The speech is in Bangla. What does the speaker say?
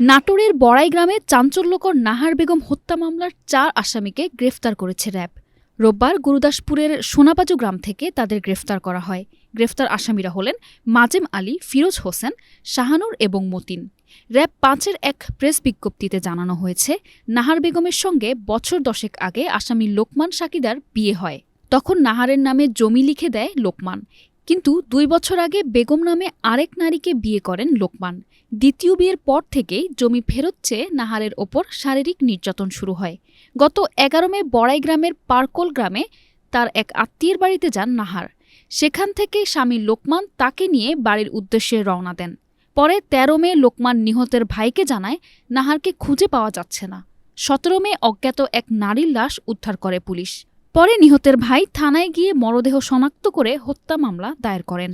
নাটোরের বড়াই গ্রামে চাঞ্চল্যকর নাহার বেগম হত্যা মামলার চার আসামিকে গ্রেফতার করেছে র্যাব। রোববার গুরুদাসপুরের সোনাবাজু গ্রাম থেকে তাদের গ্রেফতার করা হয়। গ্রেফতার আসামিরা হলেন মাজেম আলী, ফিরোজ হোসেন, শাহানুর এবং মতিন। র্যাব পাঁচের এক প্রেস বিজ্ঞপ্তিতে জানানো হয়েছে, নাহার বেগমের সঙ্গে বছর দশেক আগে আসামি লোকমান সাকিদার বিয়ে হয়। তখন নাহারের নামে জমি লিখে দেয় লোকমান। কিন্তু দুই বছর আগে বেগম নামে আরেক নারীকে বিয়ে করেন লোকমান। দ্বিতীয় বিয়ের পর থেকেই জমি ফেরত চেয়ে নাহারের ওপর শারীরিক নির্যাতন শুরু হয়। গত এগারো মে বড়াই গ্রামের পার্কল গ্রামে তার এক আত্মীয়ের বাড়িতে যান নাহার। সেখান থেকে স্বামী লোকমান তাকে নিয়ে বাড়ির উদ্দেশ্যে রওনা দেন। পরে তেরো মে লোকমান নিহতের ভাইকে জানায়, নাহারকে খুঁজে পাওয়া যাচ্ছে না। সতেরো মে অজ্ঞাত এক নারীর লাশ উদ্ধার করে পুলিশ। পরে নিহতের ভাই থানায় গিয়ে মরদেহ শনাক্ত করে হত্যা মামলা দায়ের করেন।